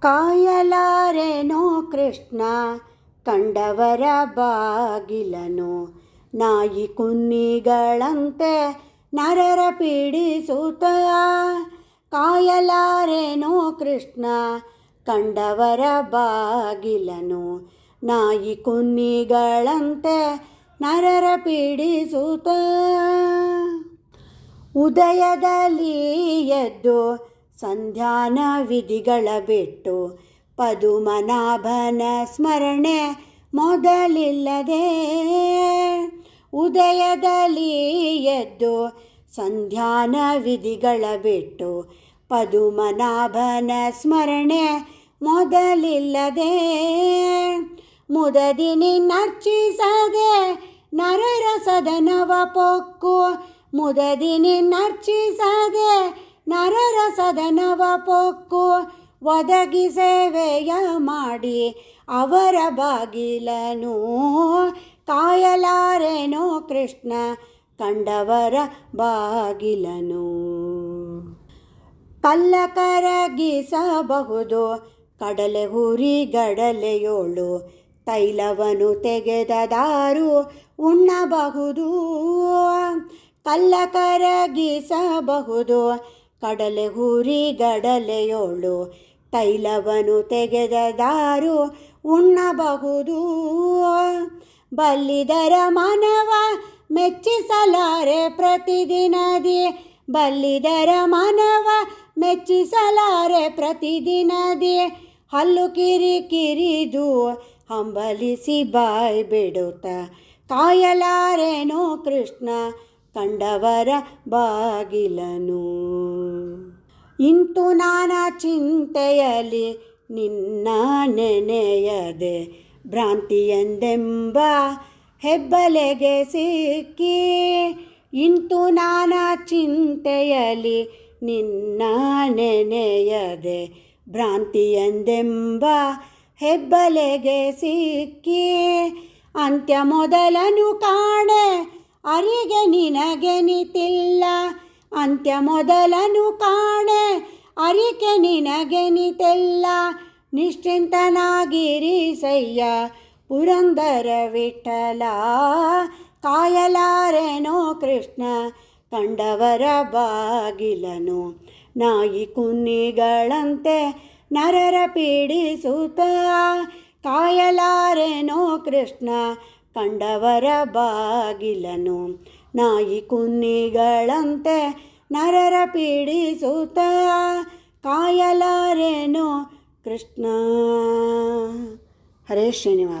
ಕಾಯಲಾರೆನೋ ಕೃಷ್ಣ ಕಂಡವರ ಬಾಗಿಲನು. ನಾಯಿ ಕುನ್ನಿಗಳಂತೆ ನರರ ಪೀಡಿಸುತ್ತ, ಕಾಯಲಾರೆನೋ ಕೃಷ್ಣ ಕಂಡವರ ಬಾಗಿಲನು. ನಾಯಿ ಕುನ್ನಿಗಳಂತೆ ನರರ ಪೀಡಿಸುತ್ತ, ಉದಯದಲ್ಲಿ ಎದ್ದು ಸಂಧ್ಯಾನ ವಿಧಿಗಳ ಬಿಟ್ಟು ಪದುಮನಾಭನ ಸ್ಮರಣೆ ಮೊದಲಿಲ್ಲದೆ ಉದಯದಲ್ಲಿ ಎದ್ದು ಸಂಧ್ಯಾನ ವಿಧಿಗಳ ಬಿಟ್ಟು ಪದುಮನಾಭನ ಸ್ಮರಣೆ ಮೊದಲಿಲ್ಲದೆ ಮುದದಿನಿ ನರ್ಚಿಸದೆ ನರರ ಸದನವ ಪೊಕ್ಕು ಮುದದಿನಿ ನರ್ಚಿಸದೆ ನರರ ಸದನವ ಪೊಕ್ಕು ಒದಗಿ ಸೇವೆಯ ಮಾಡಿ ಅವರ ಬಾಗಿಲನು ಕಾಯಲಾರೇನೋ ಕೃಷ್ಣ ಕಂಡವರ ಬಾಗಿಲನು. ಕಲ್ಲ ಕರಗಿಸಬಹುದು ಕಡಲೆ ಹುರಿ ಗಡಲೆಯೋಳು ತೈಲವನು ತೆಗೆದ ದಾರು ಉಣ್ಣಬಹುದು ಕಲ್ಲ ಕರಗಿಸಬಹುದು ಕಡಲೆ ಹುರಿ ಗಡಲೆಯೋಳು ತೈಲವನು ತೆಗೆದ ದಾರು ಉಣ್ಣಬಹುದು. ಬಲ್ಲಿದರ ಮನವ ಮೆಚ್ಚಿಸಲಾರೆ ಪ್ರತಿದಿನದಿ. ಬಲ್ಲಿದರ ಮನವ ಮೆಚ್ಚಿಸಲಾರೆ ಪ್ರತಿದಿನದಿ. ಹಲ್ಲು ಕಿರಿ ಕಿರಿದು ಹಂಬಲಿಸಿ ಬಾಯ್ ಬಿಡುತ್ತ. ಕಾಯಲಾರೇನೋ ಕೃಷ್ಣ ಕಂಡವರ ಬಾಗಿಲನು. ಇಂತು ನಾನಾ ಚಿಂತೆಯಲ್ಲಿ ನಿನ್ನ ನೆನೆಯದೆ. ಭ್ರಾಂತಿಯೆಂದೆಂಬ ಹೆಬ್ಬಲೆಗೆ ಸಿಕ್ಕಿ ಇಂತು ನಾನಾ ಚಿಂತೆಯಲ್ಲಿ ನಿನ್ನ ನೆನೆಯದೆ. ಭ್ರಾಂತಿಯೆಂದೆಂಬ ಹೆಬ್ಬಲೆಗೆ ಸಿಕ್ಕಿ, ಅಂತ್ಯ ಮೊದಲನು ಕಾಣೆ, ಅರಿಗೆ ನಿನಗೆನಿತಿಲ್ಲ ಅಂತ್ಯ ಮೊದಲನು ಕಾಣೆ. ಅರಿಕೆ ನಿನಗೆನಿತೆಲ್ಲ ನಿಶ್ಚಿಂತನಾಗಿರಿ ಸಯ್ಯ. ಪುರಂದರ ವಿಠಲ. ಕಾಯಲಾರೆನೋ ಕೃಷ್ಣ. ಕಂಡವರ ಬಾಗಿಲನು. ನಾಯಿ ಕುನ್ನಿಗಳಂತೆ ನರರ ಪೀಡಿಸುತ್ತ. ಕಾಯಲಾರೆನೋ ಕೃಷ್ಣ. ಕಂಡವರ ಬಾಗಿಲನು. ನಾಯಿ ಕುನ್ನಿಗಳಂತೆ ನರರ ಪೀಡಿಸುತ್ತ ಕಾಯಲಾರೇನು ಕೃಷ್ಣ. ಹರೇ ಶ್ರೀನಿವಾಸ.